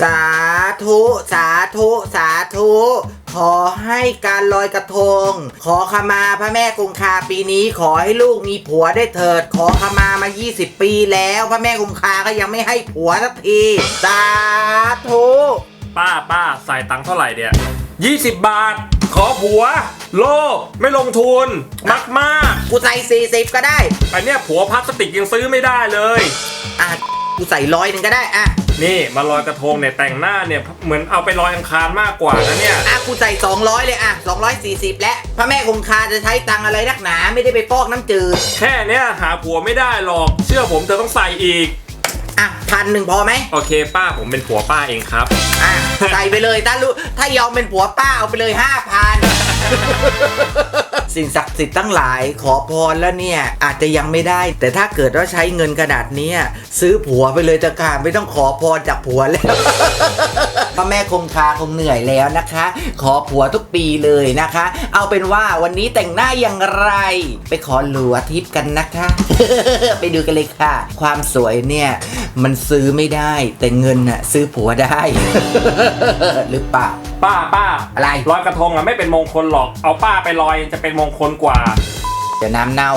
สาธุ สาธุ สาธุ ขอให้การลอยกระทง ขอขมาพระแม่คงคาปีนี้ขอให้ลูกมีผัวได้เถิด ขอขมามา 20 ปีแล้ว พระแม่คงคาก็ยังไม่ให้ผัวสักที สาธุ ป้าป้าใส่ตังค์เท่าไหร่เนี่ย20 บาท ขอผัว โลภไม่ลงทุนมากมากกูใส่40 ก็ได้ๆอันเนี้ยผัวพลาสติกยังซื้อไม่ได้เลย อะ กูใส่ร้อยหนึ่งก็ได้อะนี่มาลอยกระทงเนี่ยแต่งหน้าเนี่ยเหมือนเอาไปลอยอังคารมากกว่านะเนี่ยอะกูใส่200 เลยอะ240 และพระแม่คงคาจะใช้ตังค์อะไรนักหนาไม่ได้ไปฟอกน้ำจืดแค่เนี้ยหาผัวไม่ได้หรอกเชื่อผมเธอต้องใส่อีกอะพันหนึ่งพอไหมโอเคป้าผมเป็นผัวป้าเองครับอะใส่ไปเลยถ้ารู้ถ้ายอมเป็นผัวป้าเอาไปเลยห้าพัน สิ่งศักดิ์สิทธิ์ตั้งหลาย ขอพรแล้วเนี่ย อาจจะยังไม่ได้ แต่ถ้าเกิดว่าใช้เงินขนาดนี้ซื้อผัวไปเลยจะค่ะไม่ต้องขอพรจากผัวแล้วพระแม่คงคาคงเหนื่อยแล้วนะคะ ขอผัวทุกปีเลยนะคะ เอาเป็นว่าวันนี้แต่งหน้าอย่างไร ไปขอหลัวทิพย์กันนะคะ ไปดูกันเลยค่ะ ความสวยเนี่ยมันซื้อไม่ได้ แต่เงินน่ะซื้อผัวได้ หรือเปล่าป้าป้าอะไร ลอยกระทงอะไม่เป็นมงคลหรอก เอาป้าไปลอยจะเป็นมงคลกว่า เดี๋ยวน้ำเน่า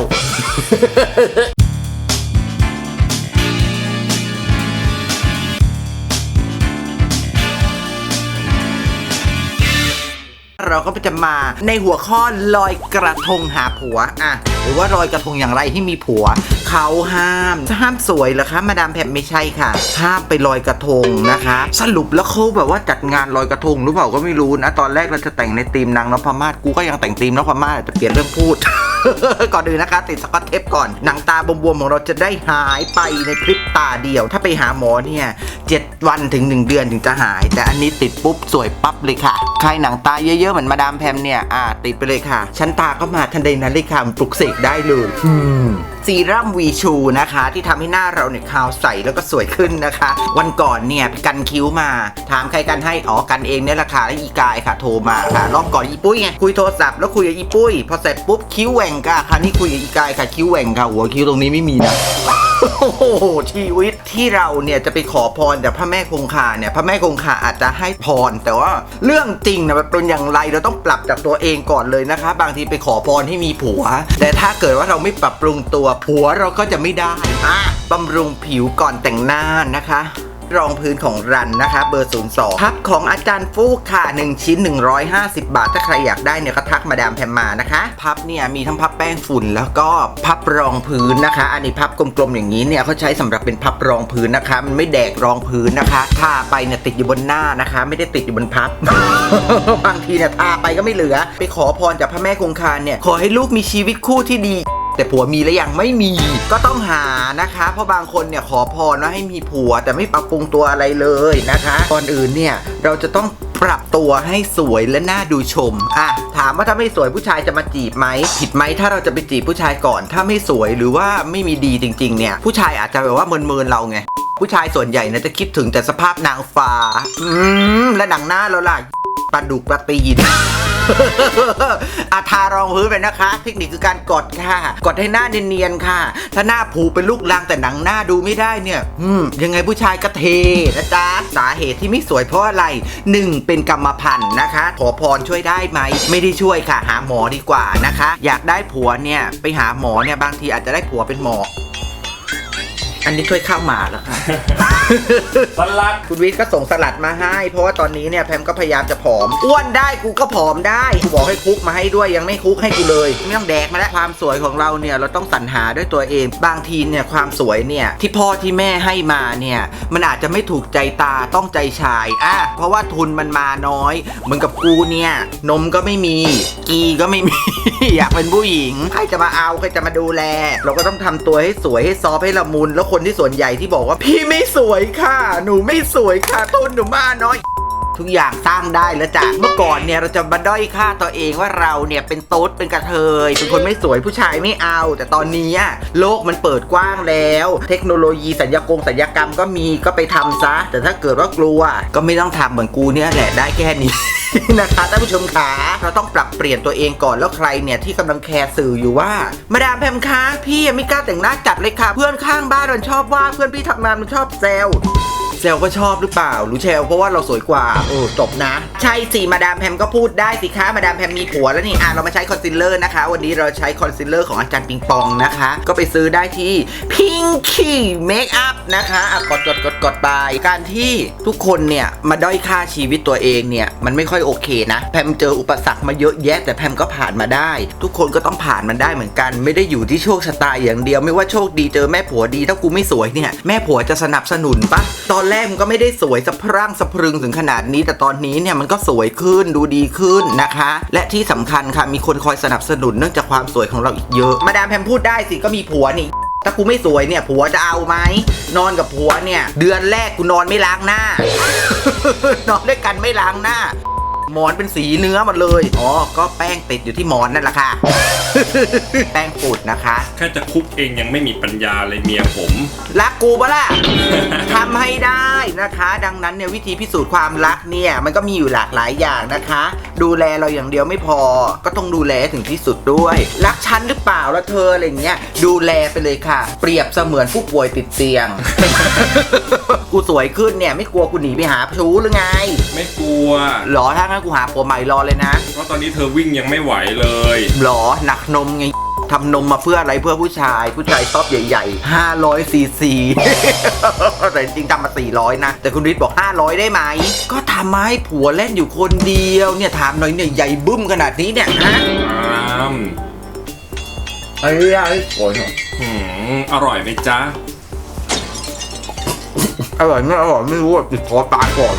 เราก็จะมาในหัวข้อลอยกระทงหาผัวอะหรือว่าลอยกระทงอย่างไรให้มีผัว เขาห้ามห้ามสวยเหรอคะมาดามแพมไม่ใช่ค่ะ ห้ามไปลอยกระทงนะคะ สรุปแล้วเขาแบบว่าจัดงานลอยกระทงหรือเปล่าก็ไม่รู้นะตอนแรกเราจะแต่งในธีมนางนพมาศกูก็ยังแต่งธีมนพมาศแต่เปลี่ยนเรื่องพูด ก่อนอื่นนะคะติดสกอตเทปก่อน หนังตาบวมๆของเราจะได้หายไปในพริบตาเดียว ถ้าไปหาหมอเนี่ยเจ็ดวันถึง 1 เดือนถึงจะหาย แต่อันนี้ติดปุ๊บ สวยปั๊บเลยค่ะ ใครหนังตาเยอะๆ เหมือนมาดามแพมเนี่ย อ่า ติดไปเลยค่ะ ชั้นตาก็มาทันใดนั้นเลยค่ะปลุกเสกได้เลย อืมซีรั่มวีชูนะคะ ที่ทำให้หน้าเราเนี่ยขาวใสแล้วก็สวยขึ้นนะคะ วันก่อนเนี่ยกันคิ้วมา ถามใครกันให้อ๋อกันเองเนี่ยแหละค่ะแล้วอีกายค่ะโทรมาค่ะ รอบก่อนอีปุ้ยไงคุยโทรศัพท์แล้วคุยกับอีปุ้ย พอเสร็จปุ๊บคิ้วแหว่งค่ะคราวนี้คุยกับอีกายค่ะคิ้วแหว่งค่ะหัวคิ้วตรงนี้ไม่มีนะโอ้โหชีวิตที่เราเนี่ยจะไปขอพรจากพระแม่คงคาเนี่ยพระแม่คงคาอาจจะให้พร แต่ว่าเรื่องจริงนะมันเป็นอย่างไรเราต้องปรับจากตัวเองก่อนเลยนะคะ บางทีไปขอพรให้มีผัว แต่ถ้าเกิดว่าเราไม่ปรับปรุงตัวผัวเราก็จะไม่ได้อะบำรุงผิวก่อนแต่งหน้านะคะ รองพื้นของรันนะคะ เบอร์ 02พับของอาจารย์ฟูกค่ะ 1 ชิ้น 150 บาท ถ้าใครอยากได้เนี่ยก็ทักมาดามแพมมานะคะ พับเนี่ยมีทั้งพับแป้งฝุ่นแล้วก็พับรองพื้นนะคะ อันนี้พับกลมๆอย่างนี้เนี่ยเขาใช้สำหรับเป็นพับรองพื้นนะคะ มันไม่แดกรองพื้นนะคะทาไปเนี่ยติดอยู่บนหน้านะคะ ไม่ได้ติดอยู่บนพับบางทีเนี่ยทาไปก็ไม่เหลือ ไปขอพรจากพระแม่คงคาเนี่ยขอให้ลูกมีชีวิตคู่ที่ดี แต่ผัวมีแล้วยังไม่มีก็ต้องหานะคะ เพราะบางคนเนี่ยขอพรว่าให้มีผัว แต่ไม่ปรับปรุงตัวอะไรเลยนะคะก่อนอื่นเนี่ยเราจะต้องปรับตัวให้สวยและน่าดูชม อะ ถามว่าถ้าไม่สวยผู้ชายจะมาจีบไหม ผิดไหมถ้าเราจะไปจีบผู้ชายก่อน ถ้าไม่สวยหรือว่าไม่มีดีจริง ๆ เนี่ย ผู้ชายอาจจะแบบว่าเมินๆเราไง ผู้ชายส่วนใหญ่นะจะคิดถึงแต่สภาพนางฟ้า อืม และหนังหน้าเราล่ะปลาดุกปลาตีน อาทารองพื้นไปนะคะ เทคนิคคือการกดค่ะ กดให้หน้าเนียนๆค่ะ ถ้าหน้าผูเป็นลูกลังแต่หนังหน้าดูไม่ได้เนี่ย อืม ยังไงผู้ชายก็เทนะจ๊ะ สาเหตุที่ไม่สวยเพราะอะไร 1. เป็นกรรมพันธุ์นะคะ ขอพรช่วยได้ไหม ไม่ได้ช่วยค่ะ หาหมอดีกว่านะคะ อยากได้ผัวเนี่ย ไปหาหมอเนี่ยบางทีอาจจะได้ผัวเป็นหมอ อันนี้ถ้วยข้าวหมาแล้วค่ะ สลัด คุณวิทย์ก็ส่งสลัดมาให้ เพราะว่าตอนนี้เนี่ยแพมก็พยายามจะผอม อ้วนได้กูก็ผอมได้กูบอกให้คุกมาให้ด้วยยังไม่คุกให้กูเลย ไม่ต้องแดกมาแล้วความสวยของเราเนี่ยเราต้องสรรหาด้วยตัวเอง บางทีเนี่ยความสวยเนี่ยที่พ่อที่แม่ให้มาเนี่ยมันอาจจะไม่ถูกใจตาต้องใจชายอะเพราะว่าทุนมันมาน้อย เหมือนกับกูเนี่ยนมก็ไม่มี กีก็ไม่มี อยากเป็นผู้หญิงใครจะมาเอาใครจะมาดูแล เราก็ต้องทำตัวให้สวยให้ซอฟต์ให้ละมุนแล้วคนที่ส่วนใหญ่ที่บอกว่าพี่ไม่สวยค่ะ หนูไม่สวยค่ะทุนหนูมาน้อย ทุกอย่างสร้างได้แล้วจ้ะเมื่อก่อนเนี่ยเราจะมาด้อยค่าตัวเองว่าเราเนี่ยเป็นโต๊ดเป็นกระเทยเป็นคนไม่สวยผู้ชายไม่เอา แต่ตอนนี้อะโลกมันเปิดกว้างแล้ว เทคโนโลยีสัญญากงสัญญากรรมก็มีก็ไปทำซะ แต่ถ้าเกิดว่ากลัวก็ไม่ต้องทำเหมือนกูเนี่ยแหละได้แค่นี้นะคะท่านผู้ชมขาเราต้องปรับเปลี่ยนตัวเองก่อนแล้วใครเนี่ยที่กำลังแคร์สื่ออยู่ว่า มาดามแพมคะพี่ยังไม่กล้าแต่งหน้าจัดเลยค่ะ เพื่อนข้างบ้านมันชอบว่าเพื่อนพี่ทำงานมันชอบแซว เซลก็ชอบหรือเปล่าหรือเชลเพราะว่าเราสวยกว่าเออจบนะ ใช่สิมาดามแพมก็พูดได้สิคะมาดามแพมมีผัวแล้วนี่อะเรามาใช้คอนซีลเลอร์นะคะ วันนี้เราใช้คอนซีลเลอร์ของอาจารย์ปิงปองนะคะ ก็ไปซื้อได้ที่ Pinky Makeup นะคะอะกดกดกดกดไปการที่ทุกคนเนี่ยมาด้อยค่าชีวิตตัวเองเนี่ยมันไม่ค่อยโอเคนะแพมเจออุปสรรคมาเยอะแยะ แต่แพมก็ผ่านมาได้ ทุกคนก็ต้องผ่านมันได้เหมือนกัน ไม่ได้อยู่ที่โชคชะตาอย่างเดียว ไม่ว่าโชคดีเจอแม่ผัวดีถ้ากูไม่สวยเนี่ยแม่ผัวจะสนับสนุนปะตอนแรกมันก็ไม่ได้สวยสะพรั่งสะพรึงถึงขนาดนี้ แต่ตอนนี้เนี่ยมันก็สวยขึ้นดูดีขึ้นนะคะ และที่สำคัญค่ะมีคนคอยสนับสนุนเนื่องจากความสวยของเราอีกเยอะ มาดามแพมพูดได้สิก็มีผัวนี่ถ้ากูไม่สวยเนี่ยผัวจะเอาไหมนอนกับผัวเนี่ย เดือนแรกกูนอนไม่ล้างหน้า นอนด้วยกันไม่ล้างหน้า หมอนเป็นสีเนื้อหมดเลย อ๋อ ก็แป้งติดอยู่ที่หมอนนั่นแหละค่ะ แป้งปูดนะคะ แค่จะคุกเองยังไม่มีปัญญาเลยเมียผม รักกูปะล่ะ ทำให้ได้นะคะ ดังนั้นเนี่ยวิธีพิสูจน์ความรักเนี่ยมันก็มีอยู่หลากหลายอย่างนะคะ ดูแลเราอย่างเดียวไม่พอ ก็ต้องดูแลให้ถึงที่สุดด้วย รักฉันหรือเปล่าละเธออะไรเงี้ย ดูแลไปเลยค่ะ เปรียบเสมือนผู้ป่วยติดเตียง กูสวยขึ้นเนี่ยไม่กลัวกูหนีไปหาชู้หรือไง ไม่กลัว หรอถ้างั้นกูหาผัวใหม่รอเลยนะเพราะตอนนี้เธอวิ่งยังไม่ไหวเลยหรอหนักนมไงทำนมมาเพื่ออะไรเพื่อผู้ชาย ผู้ชายชอบใหญ่ๆ500ซีซี แต่จริงๆทำมา400 นะ แต่คุณฤทธิ์บอก 500 ได้ไหม ก็ทำมาให้ผัวเล่นอยู่คนเดียว เนี่ยถามหน่อยเนี่ยใหญ่บึ้มขนาดนี้เนี่ยฮะอ้ามไอ้ไอ้โอ้ยหืมอร่อยไหมจ๊ะ อร่อยไม่อร่อยไม่รู้ติดคอตายก่อน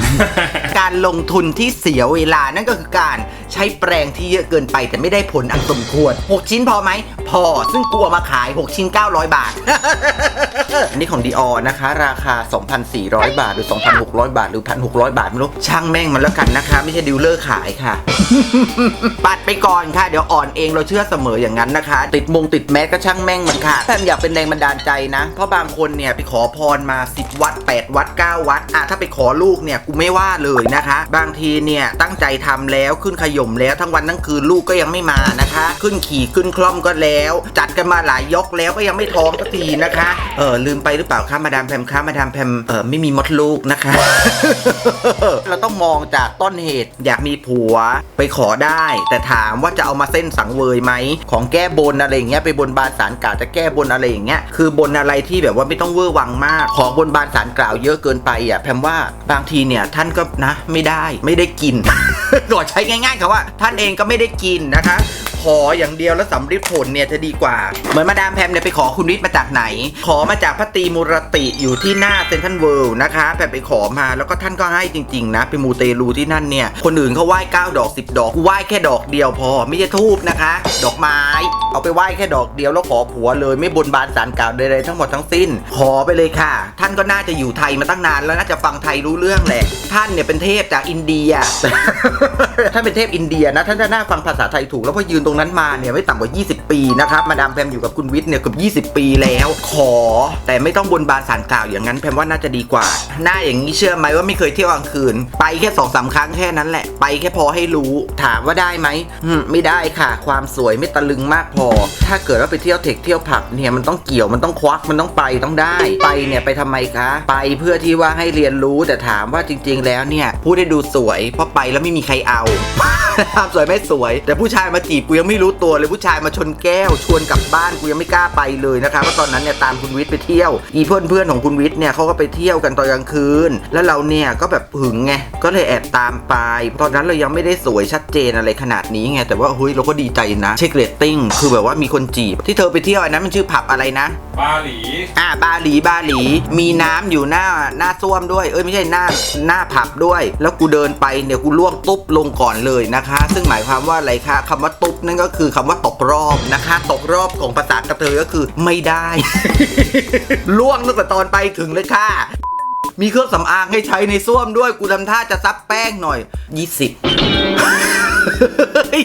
การลงทุนที่เสียเวลานั่นก็คือการ ใช้แปรงที่เยอะเกินไปแต่ไม่ได้ผลอันสมควร 6 ชิ้นพอไหม พอซึ่งกลัวมาขาย 6 ชิ้น 900 บาท อันนี้ของดีออนะคะ ราคา 2,400 บาท หรือ 2,600 บาท หรือ 1,600 บาท ไม่รู้ ช่างแม่งมันแล้วกันนะคะ ไม่ใช่ดิวเลอร์ขายค่ะ ปัดไปก่อนค่ะ เดี๋ยวอ่อนเองเราเชื่อเสมออย่างนั้นนะคะ ติดมงติดแมสก็ช่างแม่งมันค่ะแต่อยากเป็นแรงบันดาลใจนะ เพราะบางคนเนี่ยไปขอพรมา 10 วัด 8 วัด 9 วัดอะถ้าไปขอลูกเนี่ยกูไม่ว่าเลยนะคะ บางทีเนี่ยตั้งใจทำแล้วขึ้นขยมแล้วทั้งวันทั้งคืนลูกก็ยังไม่มานะคะ ขึ้นขี่ขึ้นคล่อมก็แล้ว จัดกันมาหลายยกแล้วก็ยังไม่ท้องสักทีนะคะเออลืมไปหรือเปล่าคะมาดามแพมคะมาดามแพมเออไม่มีมดลูกนะคะ เราต้องมองจากต้นเหตุอยากมีผัวไปขอได้ แต่ถามว่าจะเอามาเส้นสังเวยไหมของแก้บนอะไรอย่างเงี้ยไปบนบานสารกล่าวจะแก้บนอะไรอย่างเงี้ยคือบนอะไรที่แบบว่าไม่ต้องเวอร์วังมาก ของบนบานสารกล่าวเยอะเกินไปอะแพมว่าบางทีเนี่ยท่านก็นะ ไม่ได้ไม่ได้กินโดดใช้ง่ายๆค่ะว่าท่านเองก็ไม่ได้กินนะคะ ขออย่างเดียวแล้วสำลิดผลเนี่ยจะดีกว่า เหมือนมาดามแพมเนี่ยไปขอคุณวิทย์มาจากไหน ขอมาจากพระตรีมุรติอยู่ที่หน้าเซนทรัลเวิลด์นะคะแพมไปขอมาแล้วก็ท่านก็ให้จริงๆนะไปมูเตลูที่นั่นเนี่ย คนอื่นเขาไหว้9ดอก 10 ดอกกูไหว้แค่ดอกเดียวพอไม่ใช่ทูบนะคะ ดอกไม้ เอาไปไหว้แค่ดอกเดียวแล้วขอผัวเลยไม่บนบานสารกล่าวใดๆทั้งหมดทั้งสิ้น ขอไปเลยค่ะ ท่านก็น่าจะอยู่ไทยมาตั้งนานแล้วน่าจะฟังไทยรู้เรื่องแหละ ท่านเนี่ยเป็นเทพจากอินเดียท่านเป็นเทพอินเดียนะท่านจะน่าฟังภาษาไทยถูกแล้วพอยืนตรงรงนั้นมาเนี่ยไม่ต่ำกว่า 20 ปีนะครับมาดามแพมอยู่กับคุณวิทย์เนี่ยเกือบ20 ปีแล้ว ขอ แต่ไม่ต้องบนบานสารกล่าวอย่างนั้นแพมว่าน่าจะดีกว่า หน้าอย่างนี้เชื่อไหมว่าไม่เคยเที่ยวกลางคืน ไปแค่สองสามครั้งแค่นั้นแหละ ไปแค่พอให้รู้ถามว่าได้ไหมไม่ได้ค่ะ ความสวยไม่ตะลึงมากพอ ถ้าเกิดว่าไปเที่ยวเทคเที่ยวผับเนี่ยมันต้องเกี่ยวมันต้องควักมันต้องไปต้องได้ ไปเนี่ยไปทำไมคะ ไปเพื่อที่ว่าให้เรียนรู้แต่ถามว่าจริง ๆ แล้วเนี่ยพูดให้ดูสวยเพราะไปแล้วไม่มีใครเอาความสวยไม่สวย แต่ผู้ชายมาจีบกูยังไม่รู้ตัวเลยผู้ชายมาชนแก้ว ชวนกลับบ้านกูยังไม่กล้าไปเลยนะคะเพราะตอนนั้นเนี่ยตามคุณวิทย์ไปเที่ยว อีเพื่อนเพื่อนๆของคุณวิทย์เนี่ยเขาก็ไปเที่ยวกันตอนกลางคืน แล้วเราเนี่ยก็แบบหึงไงก็เลยแอบตามไปตอนนั้นเรายังไม่ได้สวยชัดเจนอะไรขนาดนี้ไงแต่ว่าเฮ้ยเราก็ดีใจนะเช็คเรตติ้งคือแบบว่ามีคนจีบที่เธอไปเที่ยวอันนั้นมันชื่อผับอะไรนะ บาหลีอ่าบาหลีบาหลี มีน้ำอยู่หน้าหน้าส้วมด้วย เอ้ยไม่ใช่หน้าหน้าผับด้วย แล้วกูเดินไปเนี่ยกูล่วงตุ๊บลงก่อนเลยนะคะ ซึ่งหมายความว่าอะไรคะคำว่าตุ๊บนั่นก็คือคำว่าตกรอบนะคะ ตกรอบของภาษากระเทยก็คือไม่ได้ ล่วงตั้งแต่ตอนไปถึงเลยค่ะมีเครื่องสำอางให้ใช้ในส้วมด้วย กูทำท่าจะซับแป้งหน่อย 20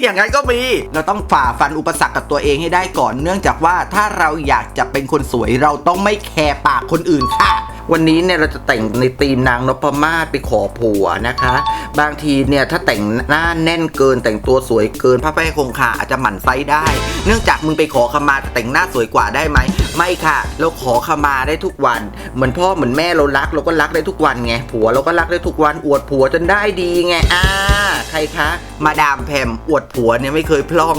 อย่างนั้นก็มี เราต้องฝ่าฟันอุปสรรคกับตัวเองให้ได้ก่อน เนื่องจากว่าถ้าเราอยากจะเป็นคนสวยเราต้องไม่แคร์ปากคนอื่นค่ะวันนี้เนี่ยเราจะแต่งในธีมนางนพมาศไปขอผัวนะคะ บางทีเนี่ยถ้าแต่งหน้าแน่นเกินแต่งตัวสวยเกินพระแป้คงคาอาจจะหมั่นไส้ได้ เนื่องจากมึงไปขอขมาแต่แต่งหน้าสวยกว่าได้ไหมไม่ค่ะ เราขอขมาได้ทุกวัน เหมือนพ่อเหมือนแม่เรารัก เราก็รักได้ทุกวันไงผัวเราก็รักได้ทุกวันอวดผัวจนได้ดีไงอ่าใครคะ มาดามแพมอวดผัวเนี่ยไม่เคยพล่อง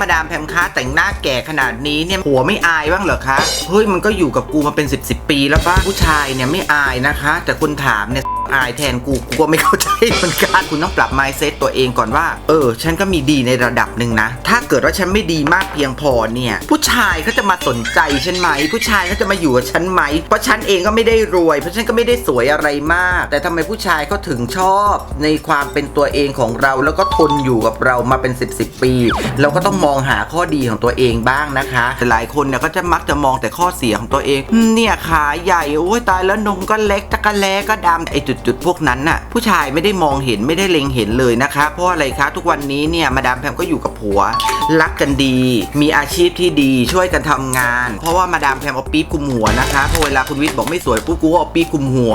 มาดามแพมคะแต่งหน้าแก่ขนาดนี้เนี่ยผัวไม่อายบ้างเหรอคะเฮ้ยมันก็อยู่กับกูมาเป็น 10บสปีแล้วป้าผู้ชายเนี่ยไม่อายนะคะ แต่คนถามเนี่ย อายแทนกูกูก็ไม่เข้าใจเหมือนกันคุณต้องปรับ mindset ตัวเองก่อนว่า เออ ฉันก็มีดีในระดับหนึ่งนะ ถ้าเกิดว่าฉันไม่ดีมากเพียงพอเนี่ย ผู้ชายเขาจะมาสนใจฉันไหม ผู้ชายเขาจะมาอยู่กับฉันไหม เพราะฉันเองก็ไม่ได้รวย เพราะฉันก็ไม่ได้สวยอะไรมาก แต่ทำไมผู้ชายเขาถึงชอบในความเป็นตัวเองของเรา แล้วก็ทนอยู่กับเรามาเป็น10บสปี เราก็ต้องมองหาข้อดีของตัวเองบ้างนะคะแต่หลายคนเนี่ยก็จะมักจะมองแต่ข้อเสียของตัวเอง เนี่ยขาใหญ่โอ้ยตายแล้วนมก็เล็กตะกะแลก็ดำไอจุดจุดพวกนั้นน่ะ ผู้ชายไม่ได้มองเห็นไม่ได้เล็งเห็นเลยนะคะ เพราะอะไรคะทุกวันนี้เนี่ยมาดามแพมก็อยู่กับผัว รักกันดี มีอาชีพที่ดีช่วยกันทำงาน เพราะว่ามาดามแพมเอาปี๊บคุมหัวนะคะพอเวลาคุณวิทย์บอกไม่สวยปุ๊บกูก็เอาปี๊บคุมหัว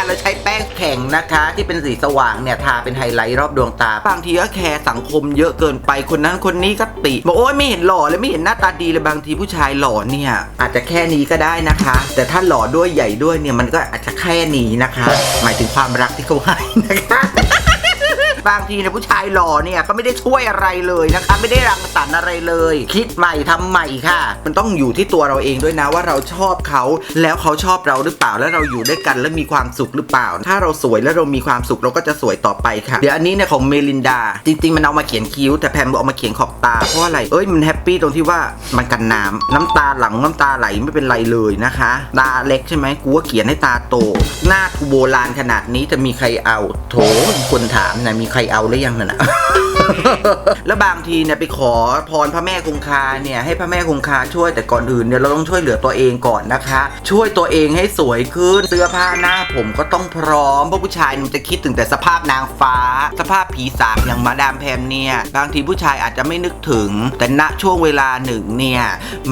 ะเราใช้แป้งแข็งนะคะ ที่เป็นสีสว่างเนี่ยทาเป็นไฮไลท์รอบดวงตา บางทีก็แคร์สังคมเยอะเกินไปคนนั้นคนนี้ก็ติบอกโอ้ยไม่เห็นหล่อเลยไม่เห็นหน้าตาดีเลยบางทีผู้ชายหล่อเนี่ยอาจจะแค่นี้ก็ได้นะคะ แต่ถ้าหล่อด้วยใหญ่ด้วยเนี่ยมันก็อาจจะแค่นี้นะคะ หมายถึงความรักที่เขาให้นะคะ บางทีเนี่ยผู้ชายหล่อเนี่ยก็ไม่ได้ช่วยอะไรเลยนะคะ ไม่ได้รังสรรค์อะไรเลย คิดใหม่ทำใหม่ค่ะ มันต้องอยู่ที่ตัวเราเองด้วยนะว่าเราชอบเขาแล้วเขาชอบเราหรือเปล่าแล้วเราอยู่ด้วยกันแล้วมีความสุขหรือเปล่า ถ้าเราสวยแล้วเรามีความสุขเราก็จะสวยต่อไปค่ะ เดี๋ยวอันนี้เนี่ยของเมลินดา จริงๆ มันเอามาเขียนคิ้ว แต่แพมเอามาเขียนขอบตาเพราะอะไรเอ้ยมันแฮปปี้ตรงที่ว่ามันกันน้ำน้ำตาหลังน้ำตาไหลไม่เป็นไรเลยนะคะ ตาเล็กใช่ไหมกูว่าเขียนให้ตาโต หน้ากูโบราณขนาดนี้จะมีใครเอาโถคนถามนะมีใครเอาหรือยังน่ะนะ แล้วบางทีเนี่ยไปขอพรพระแม่คงคาเนี่ยให้พระแม่คงคาช่วยแต่ก่อนอื่นเนี่ยเราต้องช่วยเหลือตัวเองก่อนนะคะ ช่วยตัวเองให้สวยขึ้นเสื้อผ้าหน้าผมก็ต้องพร้อมเพราะผู้ชายมันจะคิดถึงแต่สภาพนางฟ้า สภาพผีสางอย่างมาดามแพมเนี่ยบางทีผู้ชายอาจจะไม่นึกถึง แต่ณช่วงเวลาหนึ่งเนี่ย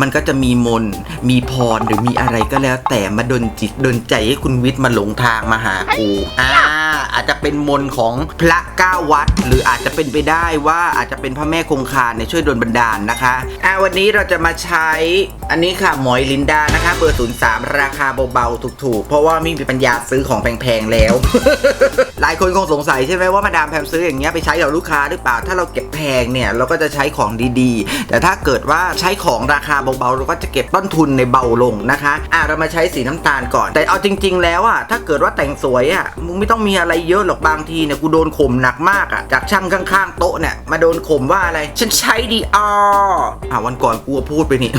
มันก็จะมีมนต์มีพรหรือมีอะไรก็แล้ว แต่มาดนจิตดนใจให้คุณวิทย์มาหลงทางมาหากูอ่าอาจจะเป็นมนต์ของพระเก้าวัด หรืออาจจะเป็นไปได้ว่าอาจจะเป็นพระแม่คงคาเนี่ยช่วยดลบันดาลนะคะอ่าวันนี้เราจะมาใช้อันนี้ค่ะหมอยลินดานะคะเบอร์03 ราคาเบาๆถูกๆ เพราะว่าไม่มีปัญญาซื้อของแพงๆแล้ว หลายคนคงสงสัยใช่ไหมว่ามาดามแพมซื้ออย่างเงี้ยไปใช้กับลูกค้าหรือเปล่า ถ้าเราเก็บแพงเนี่ยเราก็จะใช้ของดีๆ แต่ถ้าเกิดว่าใช้ของราคาเบาๆเราก็จะเก็บต้นทุนในเบาลงนะคะอะเรามาใช้สีน้ำตาลก่อน แต่เอาจริง ๆ แล้วอะถ้าเกิดว่าแต่งสวยอะมึงไม่ต้องมีอะไรเยอะหรอกบางทีเนี่ยกูโดนข่มหนักมากอะจากช่างข้างๆโต๊ะเนี่ย มาโดนข่มว่าอะไร ฉันใช้ดีอออ่าวันก่อนกูพูดไปนี่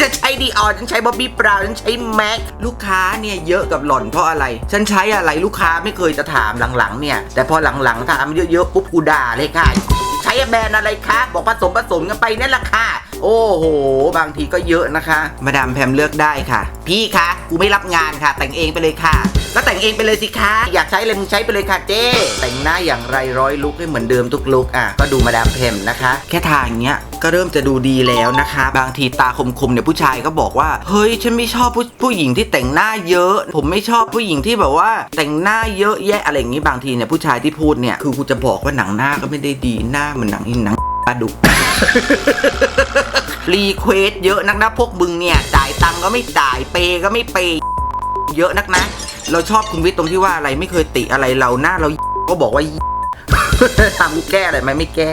จะใช้ดีออฉันใช้บ๊อบบี้บราวน์ฉันใช้แม็กลูกค้าเนี่ยเยอะกับหล่อนเพราะอะไร ฉันใช้อะไรลูกค้าไม่เคยจะถามหลังๆเนี่ย แต่พอหลังๆถามเยอะๆปุ๊บกูด่าเลยค่ะ ช้แบรนด์อะไรคะ บอกผสมผสมกันไปนั่นแหละค่ะ โอ้โห บางทีก็เยอะนะคะ มาดามแพมเลือกได้ค่ะ พี่คะกูไม่รับงานค่ะ แต่งเองไปเลยค่ะ ก็แต่งเองไปเลยสิคะอยากใช้อะไรมึงใช้ไปเลยค่ะเจ๊แต่งหน้าอย่างไรร้อยลุกให้เหมือนเดิมทุกลุกอะก็ดูมาดามแพมนะคะ แค่ทางเนี้ยก็เริ่มจะดูดีแล้วนะคะ บางทีตาคมๆเนี่ยผู้ชายก็บอกว่าเฮ้ยฉันไม่ชอบผู้ผู้หญิงที่แต่งหน้าเยอะ ผมไม่ชอบผู้หญิงที่แบบว่า แต่งหน้าเยอะแยะอะไรอย่างนี้บางทีเนี่ยผู้ชายที่พูดเนี่ยคือกูจะบอกว่าหนังหน้าก็ไม่ได้ดีหน้าเหมันหนังอีหนังปลาดุก รีเควสเยอะนักนะพวกมึงเนี่ย จ่ายตังก็ไม่จ่ายเปย์ก็ไม่เปย์เยอะนักนะ เราชอบคุณวิทย์ตรงที่ว่าอะไรไม่เคยติอะไรเราหน้าเราก็บอกว่า ทำกูแก้อะไรไหมไม่แก้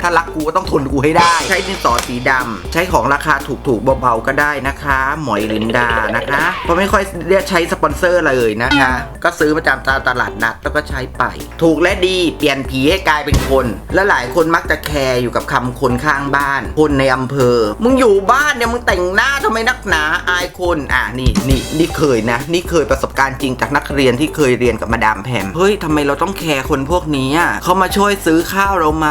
ถ้ารักกูก็ต้องทนกูให้ได้ ใช้ดินสอสีดำใช้ของราคาถูกๆเบาๆก็ได้นะคะ หมอยลินดานะคะ เพราะไม่ค่อยเรียกใช้สปอนเซอร์เลยนะคะ ก็ซื้อประจำตามตลาดนัดแล้วก็ใช้ไป ถูกและดีเปลี่ยนผีให้กลายเป็นคน และหลายคนมักจะแคร์อยู่กับคำคนข้างบ้าน คนในอำเภอ มึงอยู่บ้านเนี่ยมึงแต่งหน้าทำไมนักหนาอายคนอะนี่นี่นี่เคยนะ นี่เคยประสบการณ์จริงจากนักเรียนที่เคยเรียนกับมาดามแพมเฮ้ยทำไมเราต้องแคร์คนพวกนี้อะเขามาช่วยซื้อข้าวเราไหม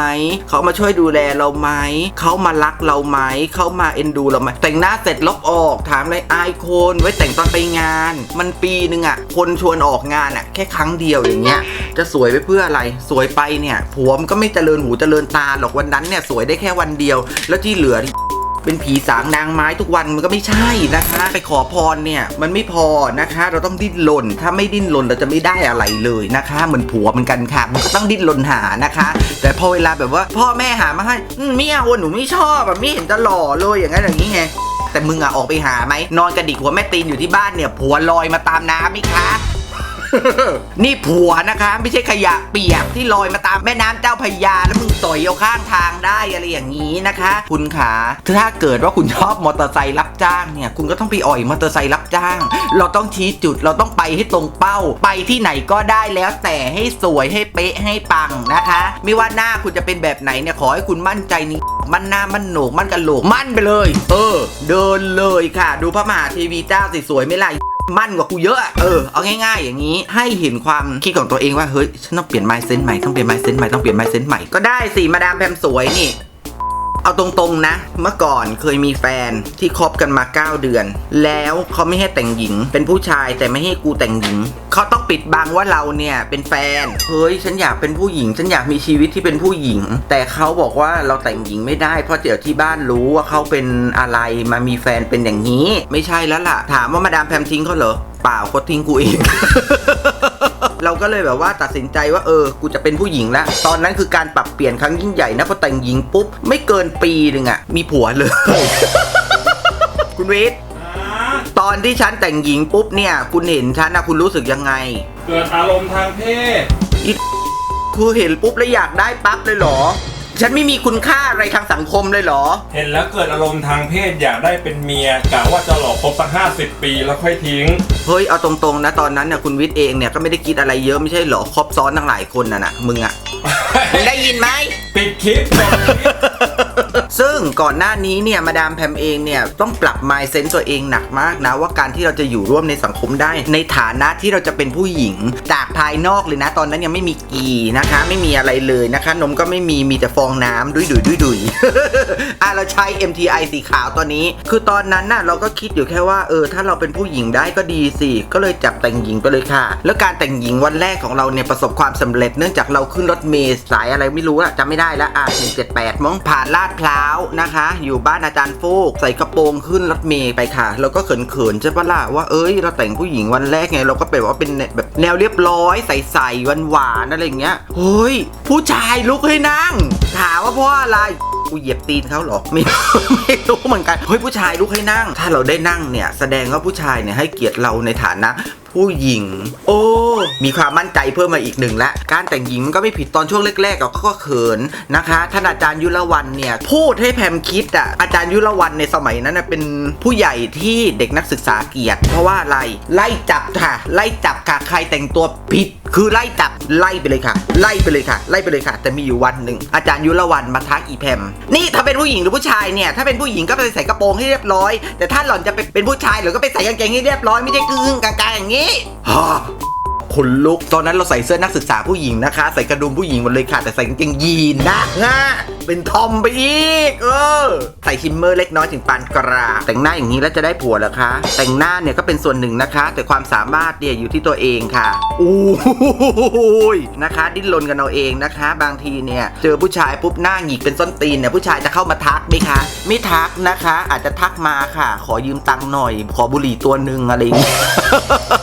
เขามาช่วยดูแลเราไหมเขามารักเราไหมเขามาเอ็นดูเราไหมแต่งหน้าเสร็จลบออกถามเลยอายคนไว้แต่งตอนไปงาน มันปีหนึ่งอะคนชวนออกงานอะแค่ครั้งเดียวอย่างเงี้ย จะสวยไปเพื่ออะไร สวยไปเนี่ยผัวมันก็ไม่เจริญหูเจริญตาหรอกวันนั้นเนี่ยสวยได้แค่วันเดียว แล้วที่เหลือ เป็นผีสางนางไม้ทุกวันมันก็ไม่ใช่นะคะ ไปขอพรเนี่ยมันไม่พอนะคะ เราต้องดิ้นรนถ้าไม่ดิ้นรนเราจะไม่ได้อะไรเลยนะคะ เหมือนผัวเหมือนกันค่ะมันก็ต้องดิ้นรนหานะคะ แต่พอเวลาแบบว่า พ่อแม่หามาให้มไม่เอาหนูไม่ชอบแบบไม่เห็นจะหล่อเลยอย่างนั้นอย่างนี้ไงแต่มึงอะออกไปหาไหมนอนกระดิกหัวแม่ตีนอยู่ที่บ้านเนี่ยผัวลอยมาตามน้ำไหมคะ นี่ผัวนะคะ ไม่ใช่ขยะเปียกที่ลอยมาตามแม่น้ำเจ้าพระยาแล้วมึงต่อยเอาข้างทางได้อะไรอย่างนี้นะคะ คุณขาถ้าเกิดว่าคุณชอบมอเตอร์ไซค์รับจ้างเนี่ย คุณก็ต้องไปอ่อยมอเตอร์ไซค์รับจ้าง เราต้องชี้จุดเราต้องไปให้ตรงเป้า ไปที่ไหนก็ได้แล้วแต่ให้สวยให้เป๊ะให้ปังนะคะ ไม่ว่าหน้าคุณจะเป็นแบบไหนเนี่ยขอให้คุณมั่นใจนี้มั่นหน้ามั่นโหนกมั่นกระโหลกมั่นไปเลย เออ เดินเลยค่ะ ดูพระมหาเทีวีเจ้าสิสวยไม่ล่ะ มั่นกว่ากูเยอะเออเอาง่ายๆ อย่างนี้ให้เห็นความคิดของตัวเองว่าเฮ้ยฉันต้องเปลี่ยนไมซ์เซนใหม่ต้องเปลี่ยนไมซ์เซนใหม่ต้องเปลี่ยนไมซ์เซนใหม่ก็ได้สิมาดามแพมสวยนี่ เอาตรงๆนะ เมื่อก่อนเคยมีแฟนที่คบกันมา 9 เดือน แล้วเขาไม่ให้แต่งหญิง เป็นผู้ชายแต่ไม่ให้กูแต่งหญิง เขาต้องปิดบังว่าเราเนี่ยเป็นแฟน เฮ้ยฉันอยากเป็นผู้หญิง ฉันอยากมีชีวิตที่เป็นผู้หญิง แต่เขาบอกว่าเราแต่งหญิงไม่ได้ เพราะเดี๋ยวที่บ้านรู้ว่าเขาเป็นอะไรมามีแฟนเป็นอย่างนี้ ไม่ใช่แล้วล่ะ ถามว่ามาดามแพมทิ้งเขาเหรอ เปล่าเขาทิ้งกูเอง เราก็เลยแบบว่าตัดสินใจว่าเออ กูจะเป็นผู้หญิงแล้ว ตอนนั้นคือการปรับเปลี่ยนครั้งยิ่งใหญ่นะพอแต่งหญิงปุ๊บ ไม่เกินปีหนึ่งอะมีผัวเลย คุณวิทย์ตอนที่ฉันแต่งหญิงปุ๊บเนี่ย คุณเห็นฉันนะคุณรู้สึกยังไง เกิดอารมณ์ทางเพศคือเห็นปุ๊บแล้วอยากได้ปั๊บเลยเหรอ ฉันไม่มีคุณค่าอะไรทางสังคมเลยเหรอ เห็นแล้วเกิดอารมณ์ทางเพศอยากได้เป็นเมียกะว่าจะหลอกคบสักห้าสิบปีแล้วค่อยทิ้ง เฮ้ย เอาตรงๆนะตอนนั้นเนี่ยคุณวิทย์เองเนี่ยก็ไม่ได้คิดอะไรเยอะไม่ใช่เหรอครบซ้อนทั้งหลายคนน่ะนะมึงอะ มึงได้ยินไหม ปิดคลิปจบคลิป ซึ่ง ก่อนหน้านี้เนี่ยมาดามแพมเองเนี่ยต้องปรับ m i n d s e t ตัวเองหนักมากนะว่าการที่เราจะอยู่ร่วมในสังคมได้ ในฐานะที่เราจะเป็นผู้หญิงจากภายนอกเลยนะ ตอนนั้นยังไม่มีกีนะคะ ไม่มีอะไรเลยนะคะ นมก็ไม่มีมีแต่ฟองน้ำดุยดุยดุยดุยอะเราใช้ MTI สีขาวตัวนี้ คือตอนนั้นน่ะเราก็คิดอยู่แค่ว่าเออถ้าเราเป็นผู้หญิงได้ก็ดีสิก็เลยจับแต่งหญิงไปเลยค่ะ แล้วการแต่งหญิงวันแรกของเราเนี่ยประสบความสำเร็จเนื่องจากเราขึ้นรถเมล์สายอะไรไม่รู้อะจำไม่ได้ละอะ178มั้งผ่านลาดพร้าวนะคะ อยู่บ้านอาจารย์ฟูก ใส่กระโปรงขึ้นรถเมล์ไปค่ะ แล้วก็เขินๆใช่ปะล่ะว่าเอ้ยเราแต่งผู้หญิงวันแรกไงเราก็แบบว่าเป็นแบบแนวเรียบร้อยใสๆหวานๆอะไรอย่างเงี้ยเฮ้ยผู้ชายลุกให้นั่ง ถามว่าเพราะอะไรกูเหยียบตีนเขาหรอไม่ไม่รู้เหมือนกันเฮ้ยผู้ชายลุกให้นั่ง ถ้าเราได้นั่งเนี่ยแสดงว่าผู้ชายเนี่ยให้เกียรติเราในฐานะ ผู้หญิง โอ้ มีความมั่นใจเพิ่มมาอีกหนึ่งละ การแต่งหญิงมันก็ไม่ผิดตอนช่วงแรกๆก็เขินนะคะท่านอาจารย์ยุรวันเนี่ยพูดให้แพมคิดอะอาจารย์ยุรวันในสมัยนั้นเป็นผู้ใหญ่ที่เด็กนักศึกษาเกลียดเพราะว่าอะไรไล่จับค่ะ ไล่จับค่ะใครแต่งตัวผิดคือไล่จับไล่ไปเลยค่ะ ไล่ไปเลยค่ะ ไล่ไปเลยค่ะ แต่มีอยู่วันหนึ่งอาจารย์ยุรวันมาทักอีแพมนี่ถ้าเป็นผู้หญิงหรือผู้ชายเนี่ยถ้าเป็นผู้หญิงก็ไปใส่กระโปรงให้เรียบร้อย แต่ถ้าหล่อนจะไปเป็นผู้ชายหรือก็ไปใส่กางเกงให้เรียบร้อยไม่ใช่กึ่งกลางๆอย่างนี้ฮ่า ขนลุก ตอนนั้นเราใส่เสื้อนักศึกษาผู้หญิงนะคะ ใส่กระดุมผู้หญิงหมดเลยค่ะ แต่ใส่กางเกงยีนนะง่าเป็นทอมไปอีก เออ ใส่ชิมเมอร์เล็กน้อยถึงปานกลางแต่งหน้าอย่างนี้แล้วจะได้ผัวเหรอคะ แต่งหน้าเนี่ยก็เป็นส่วนหนึ่งนะคะ แต่ความสามารถเนี่ยอยู่ที่ตัวเองค่ะอู้ยนะคะ ดิ้นรนกันเอาเองนะคะ บางทีเนี่ยเจอผู้ชายปุ๊บหน้าหงิกเป็นส้นตีนเนี่ยผู้ชายจะเข้ามาทักไหมคะ ไม่ทักนะคะ อาจจะทักมาค่ะ ขอยืมตังค์หน่อย ขอบุหรี่ตัวหนึ่งอะไรอย่างเงี้ย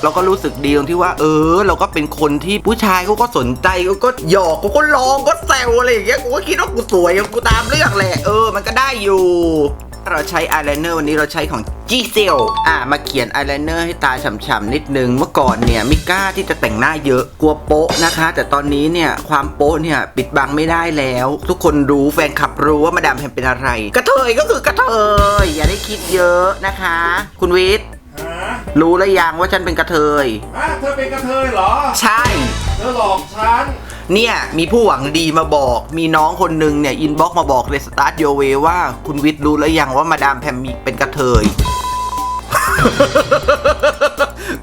เราก็รู้สึกดีตรงที่ว่า เออเราก็เป็นคนที่ผู้ชายเขาก็สนใจเขาก็หยอกเขาก็ลองก็แซวอะไรอย่างเงี้ยกูก็คิดว่ากูสวยกูตามเรื่องแหละเออมันก็ได้อยู่เราใช้อายไลเนอร์วันนี้เราใช้ของ g s e l อะ มาเขียนอายไลเนอร์ให้ตาฉ่ำๆนิดนึง เมื่อก่อนเนี่ยไม่กล้าที่จะแต่งหน้าเยอะ กลัวโป๊ะนะคะ แต่ตอนนี้เนี่ยความโป๊ะเนี่ยปิดบังไม่ได้แล้ว ทุกคนรู้แฟนคลับรู้ว่ามาดามแพมเป็นอะไร กระเทยก็คือกระเทยอย่าได้คิดเยอะนะคะ คุณวิทย์ รู้แล้วยังว่าฉันเป็นกระเทย อะเธอเป็นกระเทยเหรอ ใช่ เธอหลอกฉัน เนี่ยมีผู้หวังดีมาบอก มีน้องคนหนึ่งเนี่ยอินบ็อกมาบอกเลยสตาร์ทโยเวว่าคุณวิทย์รู้แล้วยังว่ามาดามแพมมีเป็นกระเทย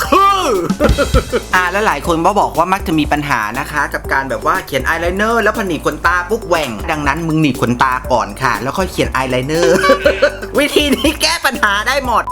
คืออ่าแล้วหลายคนก็บอกว่ามักจะมีปัญหานะคะ กับการแบบว่าเขียนอายไลเนอร์แล้วพอหนีบขนตาปุ๊บแหว่ง ดังนั้นมึงหนีบขนตาก่อนค่ะ แล้วค่อยเขียนอายไลเนอร์ วิธีนี้แก้ปัญหาได้หมด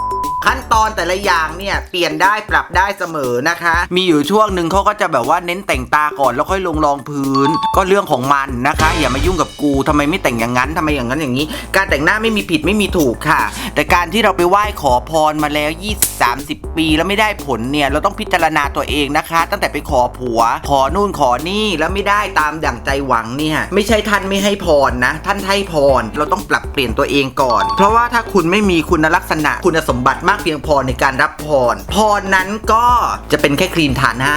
ขั้นตอนแต่ละอย่างเนี่ยเปลี่ยนได้ปรับได้เสมอนะคะ มีอยู่ช่วงหนึ่งเขาก็จะแบบว่าเน้นแต่งตาก่อนแล้วค่อยลงรองพื้น ก็เรื่องของมันนะคะ อย่ามายุ่งกับกูทำไมไม่แต่งอย่างนั้นทำไมอย่างนั้นอย่างนี้ การแต่งหน้าไม่มีผิดไม่มีถูกค่ะ แต่การที่เราไปไหว้ขอพรมาแล้ว 20 30 ปีแล้วไม่ได้ผลเนี่ยเราต้องพิจารณาตัวเองนะคะ ตั้งแต่ไปขอผัว ขอนู่นขอนี่แล้วไม่ได้ตามดั่งใจหวังเนี่ยไม่ใช่ท่านไม่ให้พรนะ ท่านให้พรเราต้องปรับเปลี่ยนตัวเองก่อน เพราะว่าถ้าคุณไม่มีคุณลักษณะคุณสมบัติมากเพียงพอในการรับพร พรนั้นก็จะเป็นแค่ครีมทาหน้า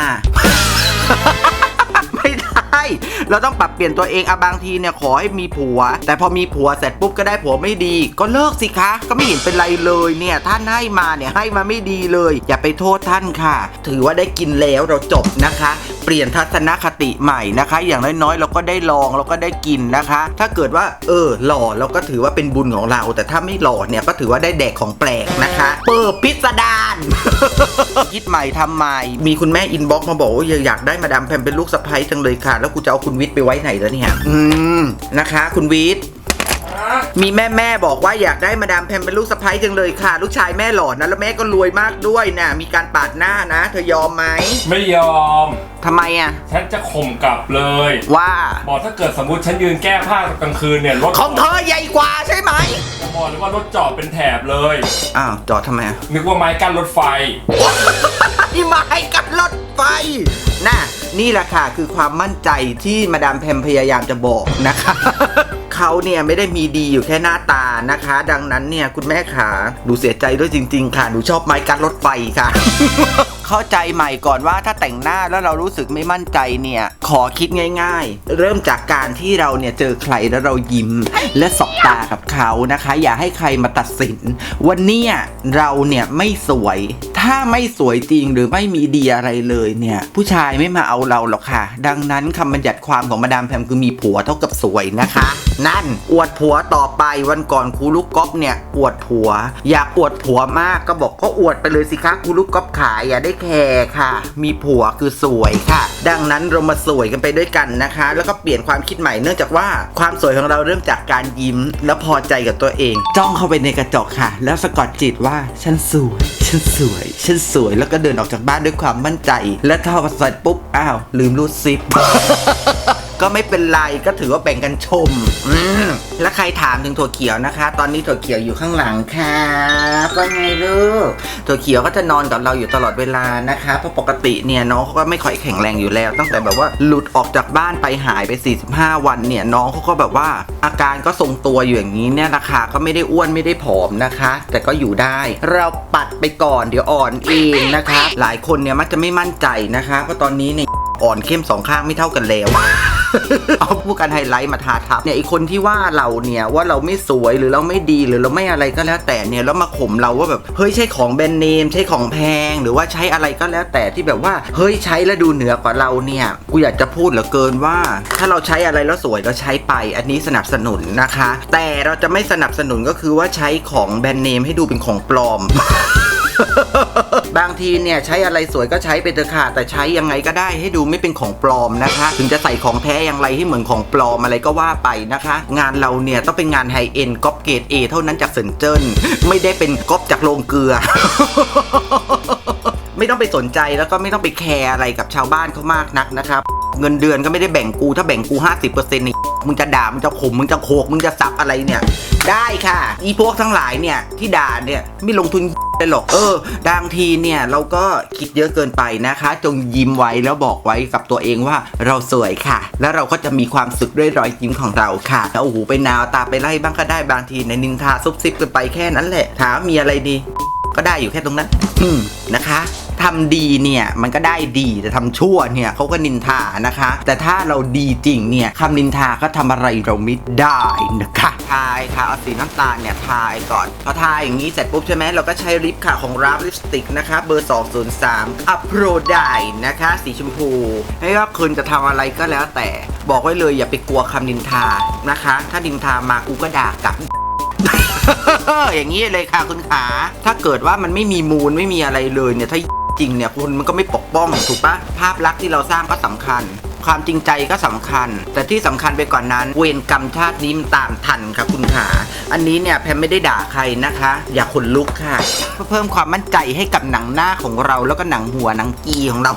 ไม่ได้เราต้องปรับเปลี่ยนตัวเองอะบางทีเนี่ยขอให้มีผัว แต่พอมีผัวเสร็จปุ๊บก็ได้ผัวไม่ดี ก็เลิกสิคะ ก็ไม่เห็นเป็นไรเลยเนี่ยท่านให้มาเนี่ยให้มาไม่ดีเลย อย่าไปโทษท่านค่ะ ถือว่าได้กินแล้วเราจบนะคะ เปลี่ยนทัศนคติใหม่นะคะ อย่างน้อยๆ เราก็ได้ลองเราก็ได้กินนะคะ ถ้าเกิดว่าเออหล่อเราก็ถือว่าเป็นบุญของเรา แต่ถ้าไม่หล่อเนี่ยก็ถือว่าได้แดกของแปลกนะคะ เปิดพิสดารคิดใหม่ทำใหม่มีคุณแม่อินบ็อกซ์มาบอกว่าอยากได้มาดามแพมเป็นลูกสะใภ้จังเลยค่ะ แล้วกูจะเอาคุณวิทย์ไปไว้ไหนแล้วเนี่ยอืมนะคะ คุณวิทย์ มีแม่แม่ๆบอกว่าอยากได้มาดามแพมเป็นลูกสะใภ้จังเลยค่ะ ลูกชายแม่หล่อนะแล้วแม่ก็รวยมากด้วยนะมีการปาดหน้านะ เธอยอมไหมไม่ยอม ทำไมอะ ฉันจะข่มกลับเลย ว่าบอกถ้าเกิดสมมติฉันยืนแก้ผ้ากลางคืนเนี่ยรถของเธอใหญ่กว่าใช่ไหมบอกเลยว่ารถจอดเป็นแถบเลย อ้าวจอดทำไมอะนึกว่าไม้กั้นรถไฟ นี่มาให้กับรถไฟน่ะนี่แหละค่ะคือความมั่นใจที่มาดามแพมพยายามจะบอกนะคะ เขาเนี่ยไม่ได้มีดีอยู่แค่หน้าตานะคะ ดังนั้นเนี่ยคุณแม่ขาหนูเสียใจด้วยจริง ๆ ค่ะหนูชอบไม้กั้นรถไฟค่ะเข้าใจใหม่ก่อนว่าถ้าแต่งหน้าแล้วเรารู้สึกไม่มั่นใจเนี่ย ขอคิดง่าย ๆ เริ่มจากการที่เราเนี่ยเจอใครแล้วเรายิ้ม และสบตากับเขานะคะ อย่าให้ใครมาตัดสิน วันนี้เราเนี่ยไม่สวย ถ้าไม่สวยจริงหรือไม่มีดีอะไรเลยเนี่ย ผู้ชายไม่มาเอาเราหรอกค่ะ ดังนั้นคำบัญญัติความของมาดามแพมคือมีผัวเท่ากับสวยนะคะ นั่นอวดผัวต่อไปวันก่อนครูลูกก๊อฟเนี่ยอวดผัว อยากอวดผัวมากก็บอกก็อวดไปเลยสิคะครูลูกก๊อฟขายอย่าได้แคร์ค่ะ มีผัวคือสวยค่ะ ดังนั้นเรามาสวยกันไปด้วยกันนะคะ แล้วก็เปลี่ยนความคิดใหม่เนื่องจากว่าความสวยของเราเริ่มจากการยิ้ม และพอใจกับตัวเอง จ้องเข้าไปในกระจกค่ะ แล้วสะกดจิตว่าฉันสวยฉันสวยฉันสวยแล้วก็เดินออกจากบ้านด้วยความมั่นใจ และถ้าพอใส่ปุ๊บอ้าว ลืมรูดซิป ก็ไม่เป็นไรก็ถือว่าแบ่งกันชมอืมแล้วใครถามถึงถั่วเขียวนะคะ ตอนนี้ถั่วเขียวอยู่ข้างหลังค่ะก็ไงลูกถั่วเขียวก็จะนอนกับเราอยู่ตลอดเวลานะคะเพราะปกติเนี่ยน้องเขาก็ไม่ค่อยแข็งแรงอยู่แล้ว ตั้งแต่แบบว่าหลุดออกจากบ้านไปหายไป 45 วันเนี่ยน้องเขาก็แบบว่า อาการก็ทรงตัวอยู่อย่างนี้เนี่ยนะคะก็ไม่ได้อ้วนไม่ได้ผอมนะคะ แต่ก็อยู่ได้ เราปัดไปก่อนเดี๋ยวอ่อนเองนะคะ หลายคนเนี่ยมักจะไม่มั่นใจนะคะเพราะตอนนี้เนี่ย อ่อนเข้มสองข้างไม่เท่ากันแล้ว เอาผู้การไฮไลท์มาทาทับเนี่ยไอคนที่ว่าเราเนี่ยว่าเราไม่สวยหรือเราไม่ดีหรือเราไม่อะไรก็แล้วแต่เนี่ยแล้วมาข่มเราว่าแบบเฮ้ยใช่ของแบรนด์เนมใช่ของแพง หรือว่าใช้อะไรก็แล้วแต่ที่แบบว่าเฮ้ยใช้แล้วดูเหนือกว่าเราเนี่ยกูอยากจะพูดเหลือเกินว่า ถ้าเราใช้อะไรแล้วสวยเราใช้ไป อันนี้สนับสนุนนะคะ แต่เราจะไม่สนับสนุนก็คือว่าใช้ของแบรนด์เนมให้ดูเป็นของปลอม บางทีเนี่ยใช้อะไรสวยก็ใช้ไปเถอะค่ะ แต่ใช้ยังไงก็ได้ให้ดูไม่เป็นของปลอมนะคะ ถึงจะใส่ของแท้อย่างไรให้เหมือนของปลอมอะไรก็ว่าไปนะคะ งานเราเนี่ยต้องเป็นงานไฮเอ็นก๊อปเกรดเอเท่านั้นจากเซินเจิ้นไม่ได้เป็นก๊อปจากโรงเกลือไม่ต้องไปสนใจแล้วก็ไม่ต้องไปแคร์อะไรกับชาวบ้านเขามากนักนะครับ เงินเดือนก็ไม่ได้แบ่งกูถ้าแบ่งกู 50%นี่มึงจะด่ามึงจะข่มมึงจะโขกมึงจะสับอะไรเนี่ย ได้ค่ะ อีพวกทั้งหลายเนี่ยที่ด่าเนี่ยไม่ลงทุนเลยหรอกเออบางทีเนี่ยเราก็คิดเยอะเกินไปนะคะ จงยิ้มไว้แล้วบอกไว้กับตัวเองว่าเราสวยค่ะ แล้วเราก็จะมีความสุขด้วยรอยยิ้มของเราค่ะแล้วโอ้โหไปนาวตาไปไล่บ้างก็ได้บางทีในนินทาซุบซิบกันไปแค่นั้นแหละถามมีอะไรดี ก็ได้อยู่แค่ตรงนั้น อืมนะคะ ทำดีเนี่ยมันก็ได้ดีแต่ทำชั่วเนี่ยเขาก็นินทานะคะ แต่ถ้าเราดีจริงเนี่ยคำนินทาก็ทำอะไรเราไม่ได้นะคะทายค่ะเอาสีน้ำตาลเนี่ยทายก่อนพอทายอย่างนี้เสร็จปุ๊บใช่ไหมเราก็ใช้ลิปค่ะของราฟลิปสติกนะคะเบอร์ 203อัพโรไดนะคะ สีชมพูให้ว่าคุณจะทำอะไรก็แล้วแต่บอกไว้เลยอย่าไปกลัวคำนินทานะคะ ถ้านินทามากูก็ด่ากลับอย่างนี้เลยค่ะคุณขา ถ้าเกิดว่ามันไม่มีมูลไม่มีอะไรเลยเนี่ย ถ้า จริงเนี่ยคุณมันก็ไม่ปกป้องถูกปะภาพลักษณ์ที่เราสร้างก็สำคัญ ความจริงใจก็สำคัญ แต่ที่สำคัญไปกว่านนั้น เวรกรรมชาตินี้มันตามทันครับคุณขาอันนี้เนี่ยแพมไม่ได้ด่าใครนะคะ อย่าขนลุกค่ะเพื่อเพิ่มความมั่นใจให้กับหนังหน้าของเราแล้วก็หนังหัวหนังกีของเรา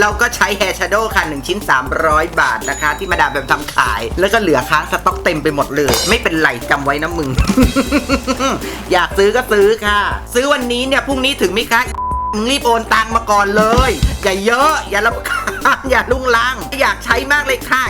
เราก็ใช้แฮร์ชโดว์ค่ะ1ชิ้น 300 บาทนะคะ ที่มาดามแบบทำขาย แล้วก็เหลือค้างสต็อกเต็มไปหมดเลย ไม่เป็นไรจำไว้นะมึง อยากซื้อก็ซื้อค่ะ ซื้อวันนี้เนี่ยพรุ่งนี้ถึงไหมคะ มึงรีบโอนตังมาก่อนเลย อย่าเยอะ อย่าลำคาญอย่าลุงลัง อยากใช้มากเลยค่ะ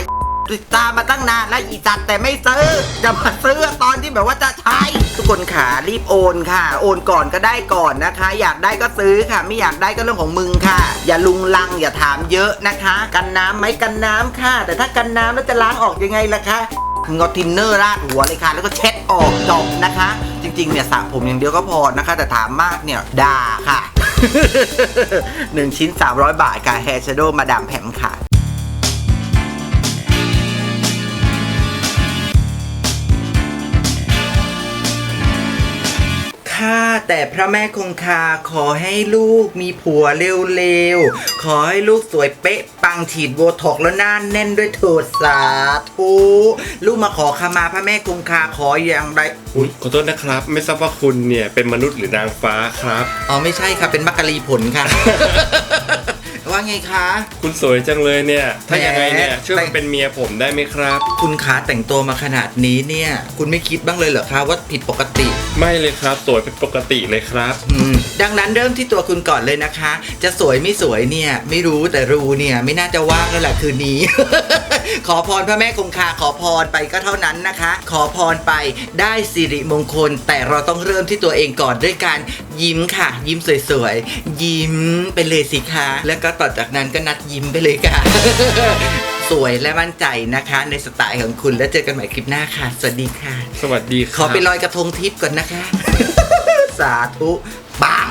ติดตามมาตั้งนานแล้วอีจัดแต่ไม่ซื้อ จะมาซื้อตอนที่แบบว่าจะใช้ ทุกคนขารีบโอนค่ะ โอนก่อนก็ได้ก่อนนะคะ อยากได้ก็ซื้อค่ะ ไม่อยากได้ก็เรื่องของมึงค่ะ อย่าลุงลังอย่าถามเยอะนะคะ กันน้ำไหมกันน้ำค่ะ แต่ถ้ากันน้ำแล้วจะล้างออกยังไงล่ะคะมึงอาทินเนอร์ราดหัวเลยค่ะ แล้วก็เช็ดออกจบนะคะ จริงๆเนี่ยสระผมอย่างเดียวก็พอนะคะ แต่ถามมากเนี่ยด่าค่ะ 1 ชิ้น 300 บาทค่ะแฮร์ชโดมาดามแผมค่ะ ข้าแต่พระแม่คงคาขอให้ลูกมีผัวเร็วๆ ขอให้ลูกสวยเป๊ะ ปังฉีดโบท็อกซ์แล้วหน้าแน่นด้วยเถิดสาธุลูกมาขอขมาพระแม่คงคาขออย่างไรอุ๊ยขอโทษนะครับ ไม่ทราบว่าคุณเนี่ยเป็นมนุษย์หรือ นางฟ้าครับ อ๋อไม่ใช่ค่ะเป็นมักกะลีผลค่ะ ว่าไงคะ คุณสวยจังเลยเนี่ย ถ้าแหมยังไงเนี่ยช่วยแต่มาเป็นเมียผมได้ไหมครับ คุณขาแต่งตัวมาขนาดนี้เนี่ย คุณไม่คิดบ้างเลยเหรอคะว่าผิดปกติ ไม่เลยครับ สวยเป็นปกติเลยครับอืมดังนั้นเริ่มที่ตัวคุณก่อนเลยนะคะ จะสวยไม่สวยเนี่ย ไม่รู้แต่รู้เนี่ย ไม่น่าจะว่างแล้วแหละคืนนี้ ขอพรพระแม่คงคาขอพรไปก็เท่านั้นนะคะ ขอพรไปได้สิริมงคล แต่เราต้องเริ่มที่ตัวเองก่อนด้วยการยิ้มค่ะ ยิ้มสวยๆ ยิ้มไปเลยสิคะแล้วก็ต่อจากนั้นก็นัดยิ้มไปเลยค่ะ สวยและมั่นใจนะคะ ในสไตล์ของคุณแล้วเจอกันใหม่คลิปหน้าค่ะ สวัสดีค่ะ สวัสดีคขรัอบไปลอยกระทงทิพย์ก่อนนะคะ สาธุปัง